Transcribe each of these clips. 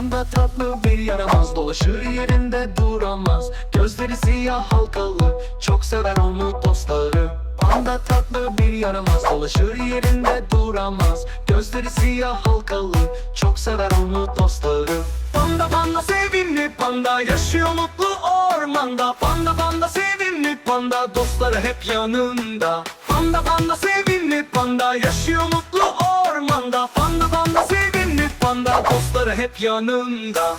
Panda tatlı bir yaramaz. Dolaşır yerinde duramaz. Gözleri siyah halkalı. Çok sever onu dostları. Panda tatlı bir yaramaz. Dolaşır yerinde duramaz. Gözleri siyah halkalı. Çok sever onu dostları. Panda panda sevimli panda. Yaşıyor mutlu ormanda. Panda panda sevimli panda. Dostları hep yanında. Panda panda sevimli panda. Yaşıyor mutlu ormanda. Panda panda sevimli panda Dostları hep yanında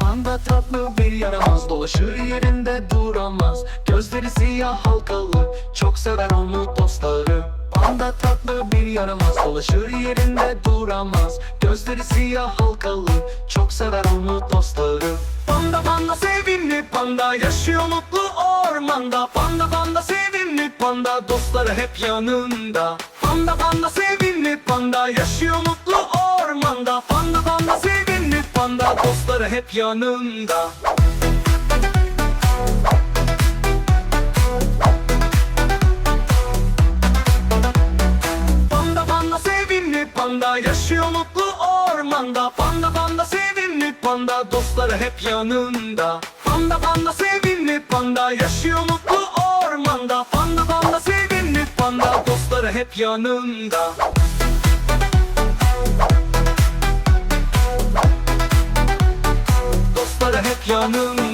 Panda tatlı bir yaramaz Dolaşır yerinde duramaz. Gözleri siyah halkalı Çok sever onu dostları. Panda tatlı bir yaramaz Dolaşır yerinde duramaz. Gözleri siyah halkalı Çok sever onu dostları. Panda panda sevimli panda Yaşıyor mutlu ormanda. Panda panda Dostları hep yanında. Panda panda sevimli panda. Yaşıyor mutlu ormanda. Panda panda sevimli panda. Dostları hep yanında. Panda panda sevimli panda. Yaşıyor mutlu ormanda. Panda panda sevimli panda. Dostları hep yanında. Panda panda sevimli panda. Yaşıyor mutlu ormanda hep yanında Dostları hep yanında